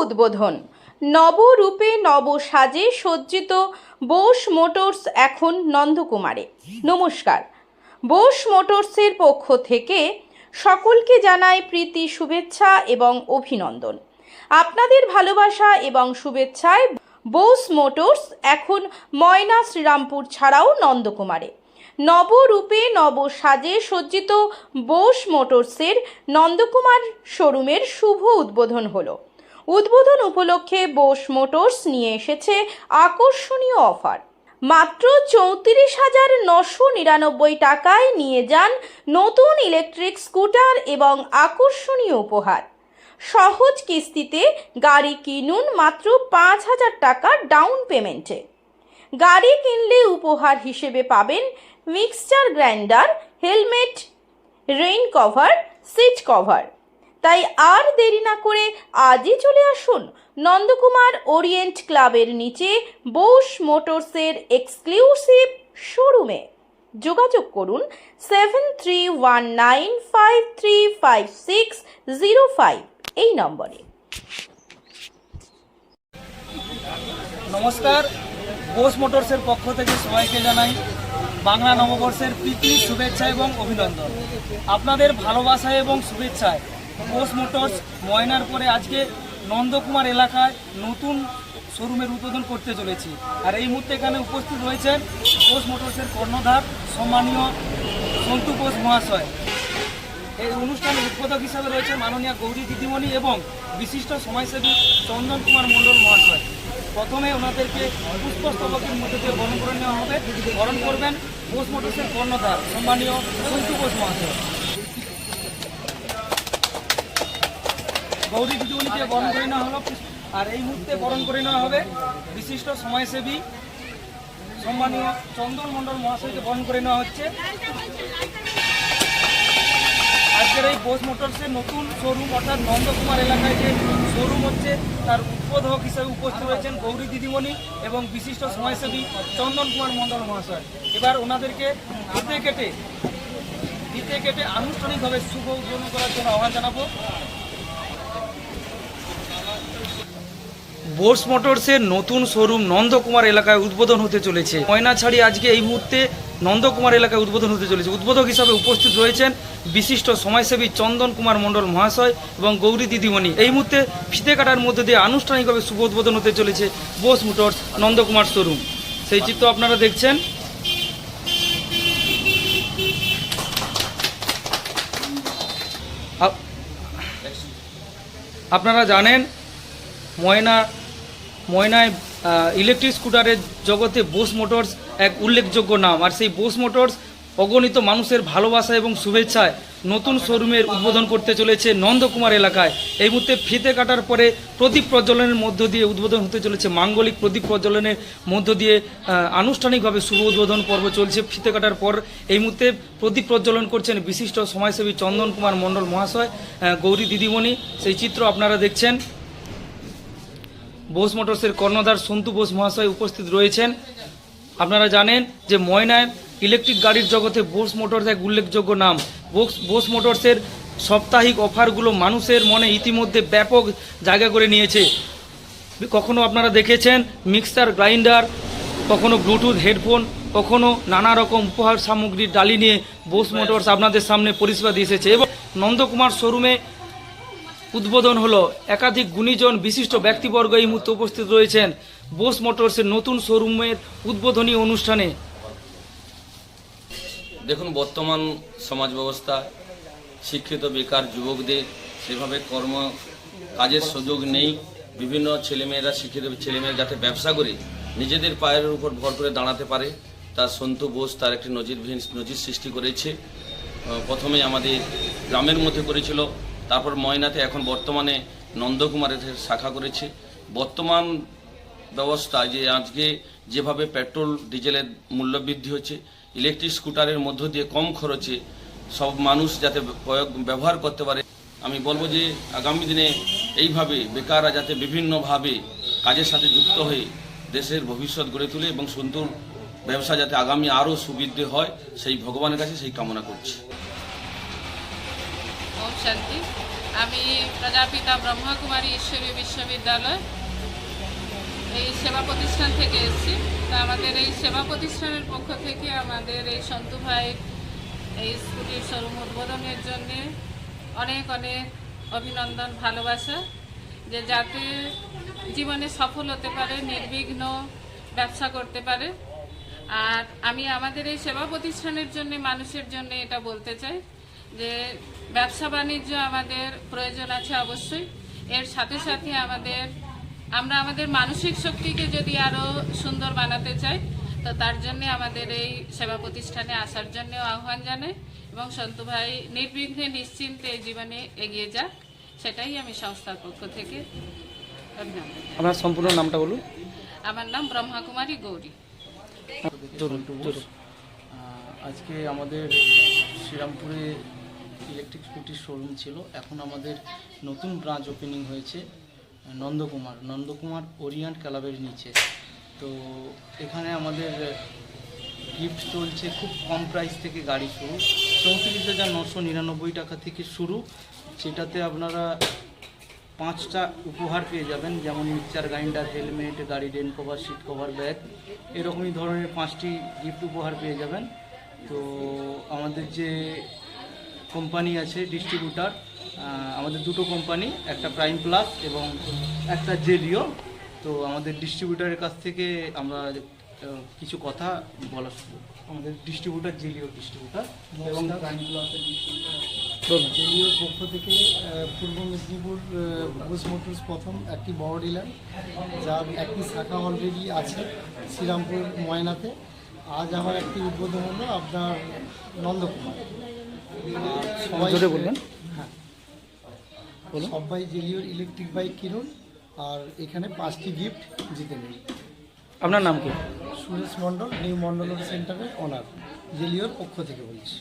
উদ্বোধন। নবরূপে নব সাজে সজ্জিত বোস মোটরস এখন নন্দকুমারে। নমস্কার। বোস মোটরসের পক্ষ থেকে সকলকে জানাই প্রীতি, শুভেচ্ছা এবং অভিনন্দন। আপনাদের ভালোবাসা এবং শুভেচ্ছায় বোস মোটরস এখন ময়না শ্রীরামপুর ছাড়াও নন্দকুমারে। নবরূপে নব সাজে সজ্জিত বোস মোটরসের নন্দকুমার শোরুমের শুভ উদ্বোধন হলো। উদ্বোধন উপলক্ষে বোস মোটরস নিয়ে এসেছে আকর্ষণীয় অফার। মাত্র চৌত্রিশ হাজার নশো নিরানব্বই টাকায় নিয়ে যান নতুন ইলেকট্রিক স্কুটার এবং আকর্ষণীয় উপহার। সহজ কিস্তিতে গাড়ি কিনুন মাত্র পাঁচ হাজার টাকা ডাউন পেমেন্টে। গাড়ি কিনলে উপহার হিসেবে পাবেন mixture grinder, helmet, rain cover, seat cover. তাই আর দেরি না করে আজই চলে আসুন নন্দকুমার ওরিয়েন্ট ক্লাবের নিচে বোস মোটরসের এক্সক্লুসিভ শোরুমে। যোগাযোগ করুন seven three one nine five three five six zero five এই নম্বরে। নমস্কার বোস মোটরসের পক্ষ থেকে সবাইকে জানাই বাংলা নববর্ষের প্রীতি, শুভেচ্ছা এবং অভিনন্দন। আপনাদের ভালোবাসা এবং শুভেচ্ছায় বোস মোটরস ময়নার পরে আজকে নন্দকুমার এলাকায় নতুন শোরুমের উদ্বোধন করতে চলেছি। আর এই মুহূর্তে এখানে উপস্থিত রয়েছেন বোস মোটরসের কর্ণধার সম্মানীয় সন্তু বোস মহাশয়। এই অনুষ্ঠানের উদ্বোধক হিসাবে রয়েছে মাননীয় গৌরী দিদিমণি এবং বিশিষ্ট সমাজসেবী চন্দন কুমার মণ্ডল মহাশয়। প্রথমে ওনাদেরকে পুষ্পস্তবকের মধ্যে দিয়ে বরণ করে নেওয়া হবে। বরণ করবেন বোস মোটরসের কর্ণধার সম্মানীয় সন্তু বোস মহাশয়। গৌরী দিদিমণিকে বরণ করে নেওয়া হলো। আর এই মুহূর্তে বরণ করে নেওয়া হবে বিশিষ্ট সমাজসেবী সম্মানীয় চন্দন মণ্ডল মহাশয়কে বরণ করে নেওয়া হচ্ছে। আজকের এই বোস মোটরসের নতুন শোরুম অর্থাৎ নন্দকুমার এলাকায় যে শোরুম হচ্ছে, তার উদ্বোধক হিসেবে উপস্থিত রয়েছেন গৌরী দিদিমণি এবং বিশিষ্ট সমাজসেবী চন্দন কুমার মণ্ডল মহাশয়। এবার ওনাদেরকে হাতে কেটে ফিতে কেটে আনুষ্ঠানিকভাবে শুভ উদ্বোধন করার জন্য আহ্বান জানাব। বোস মোটরসের নতুন শোরুম নন্দকুমার এলাকায় উদ্বোধন হতে চলেছে। ময়নাছাড়ি আজকে এই মুহূর্তে নন্দকুমার এলাকায় উদ্বোধন হতে চলেছে। উদ্বোধক হিসাবে উপস্থিত রয়েছেন বিশিষ্ট সমাজসেবী চন্দন কুমার মণ্ডল মহাশয় এবং গৌরী দিদিমণি। এই মুহূর্তে ফিতে কাটার মধ্যে দিয়ে আনুষ্ঠানিকভাবে শুভ উদ্বোধন হতে চলেছে বোস মোটরস নন্দকুমার শোরুম। সেই চিত্র আপনারা দেখছেন। আপনারা জানেন ময়না ময়নায় ইলেকট্রিক স্কুটারের জগতে বোস মোটরস এক উল্লেখযোগ্য নাম। আর সেই বোস মোটরস অগণিত মানুষের ভালোবাসা এবং শুভেচ্ছায় নতুন শোরুমের উদ্বোধন করতে চলেছে নন্দকুমার এলাকায়। এই মুহূর্তে ফিতে কাটার পরে প্রদীপ প্রজ্বলনের মধ্য দিয়ে উদ্বোধন হতে চলেছে মাঙ্গলিক প্রদীপ প্রজ্বলনের মধ্য দিয়ে আনুষ্ঠানিকভাবে শুভ উদ্বোধন পর্ব চলছে। ফিতে কাটার পর এই মুহূর্তে প্রদীপ প্রজ্বলন করছেন বিশিষ্ট সমাজসেবী চন্দন কুমার মণ্ডল মহাশয় গৌরী দিদিমণি। সেই চিত্র আপনারা দেখছেন। বোস মোটরসের কর্ণধার সন্তু বোস মহাশয় উপস্থিত রয়েছেন। আপনারা জানেন যে ময়নায় ইলেকট্রিক গাড়ির জগতে বোস মোটরস এক উল্লেখযোগ্য নাম। বোস বোস মোটরসের সাপ্তাহিক অফারগুলো মানুষের মনে ইতিমধ্যে ব্যাপক জায়গা করে নিয়েছে। কখনো আপনারা দেখেছেন মিক্সার গ্রাইন্ডার, কখনো ব্লুটুথ হেডফোন, কখনো নানা রকম উপহার সামগ্রীর ডালি নিয়ে বোস মোটরস আপনাদের সামনে পরিষেবা দিয়ে এসেছে। এবং নন্দকুমার শোরুমে উদ্বোধন হলো। একাধিক গুণীজন বিশিষ্ট ব্যক্তিবর্গ এই মুহূর্তে উপস্থিত রয়েছেন। বোস মোটরসের নতুন শোরুমের উদ্বোধনী অনুষ্ঠানে। দেখুন, বর্তমান সমাজ ব্যবস্থা, শিক্ষিত, বেকার যুবকদের সেভাবে কর্ম কাজের সুযোগ নেই। বিভিন্ন ছেলেমেয়েরা শিক্ষিত ছেলেমেয়েরা যাতে ব্যবসা করে, নিজেদের পায়ের উপর ভর করে দাঁড়াতে পারে, তার সন্তু বোস তার একটি নজির নজির সৃষ্টি করেছে। প্রথমে আমাদের গ্রামের মধ্যে করেছিল। তারপর ময়নাতে এখন বর্তমানে নন্দকুমারের শাখা করেছে। বর্তমান ব্যবস্থা যে আজকে যেভাবে পেট্রোল, ডিজেলের মূল্য বৃদ্ধি হচ্ছে, ইলেকট্রিক স্কুটারের মধ্য দিয়ে কম খরচে সব মানুষ যাতে প্রয়োগ, ব্যবহার করতে পারে, আমি বলব যে আগামী দিনে এইভাবে বেকাররা যাতে বিভিন্নভাবে কাজের সাথে যুক্ত হয়ে দেশের ভবিষ্যৎ গড়ে তোলে এবং সুন্দর ব্যবসা যাতে আগামী আরও সুবৃদ্ধি হয়, সেই ভগবানের কাছে সেই কামনা করছি। শান্তি। আমি প্রজাপিতা ব্রহ্মকুমারী ঈশ্বরী বিশ্ববিদ্যালয়। এই সেবা প্রতিষ্ঠান থেকে এসেছি। তা আমাদের এই সেবা প্রতিষ্ঠানের পক্ষ থেকে আমাদের এই সন্তু ভাই এই স্কুটির শোরুম উদ্বোধনের জন্য অনেক অনেক অভিনন্দন, ভালোবাসা যে যাতে জীবনে সফল হতে পারে, নির্বিঘ্ন ব্যবসা করতে পারে। আর আমি আমাদের এই সেবা প্রতিষ্ঠানের জন্য, মানুষের জন্য এটা বলতে চাই। যে ব্যবসা বাণিজ্য আমাদের প্রয়োজন আছে অবশ্যই। এর সাথে সাথে আমাদের আমরা আমাদের মানসিক শক্তিকে যদি আরও সুন্দর বানাতে চাই তো তার জন্য আমাদের এই সেবা প্রতিষ্ঠানে আসার জন্য আহ্বান জানাই এবং সন্তু ভাই নির্বিঘ্নে নিশ্চিন্তে এই জীবনে এগিয়ে যাক সেটাই আমি সংস্থার পক্ষ থেকে অভিনন্দন আপনার সম্পূর্ণ নামটা বলুন। আমার নাম ব্রহ্মাকুমারী গৌরী। আজকে আমাদের শ্রীরামপুরে ইলেকট্রিক স্কুটির শোরুম ছিল। এখন আমাদের নতুন ব্রাঞ্চ ওপেনিং হয়েছে নন্দকুমার। নন্দকুমার ওরিয়েন্ট ক্লাবের নিচে। তো এখানে আমাদের গিফট চলছে খুব কম প্রাইস থেকে গাড়ি শুরু। চৌত্রিশ হাজার নশো নিরানব্বই টাকা থেকে শুরু। সেটাতে আপনারা পাঁচটা উপহার পেয়ে যাবেন। যেমন মিক্সার গ্রাইন্ডার, হেলমেট গাড়ি rain cover seat cover bag এরকমই ধরনের পাঁচটি গিফট উপহার পেয়ে যাবেন। তো আমাদের যে কোম্পানি আছে ডিস্ট্রিবিউটার আমাদের দুটো কোম্পানি একটা প্রাইম প্লাস এবং একটা জেলিও তো আমাদের ডিস্ট্রিবিউটারের কাছ থেকে আমরা কিছু কথা বলা শুরু আমাদের ডিস্ট্রিবিউটার জেলিও ডিস্ট্রিবিউটার এবং প্রাইম প্লাসের ডিস্ট্রিবিউটার জেলিওর পক্ষ থেকে পূর্ব মেদিনীপুর বুস মোটরস প্রথম একটি বড় ডিলার যার একটি শাখা অলরেডি আছে শ্রীরামপুর ময়নাতে। আজ আমার একটি উদ্বোধন হলো আপনার নন্দকুমার। জোরে বলবেন। হ্যাঁ। সবাই জেলিওর ইলেকট্রিক বাইক কিনুন আর এখানে পাঁচটি গিফট জিতে নিন। আপনার নাম কি? সুরেশ মণ্ডল নিউ মণ্ডল সেন্টারের অনার জেলিওর পক্ষ থেকে বলছি।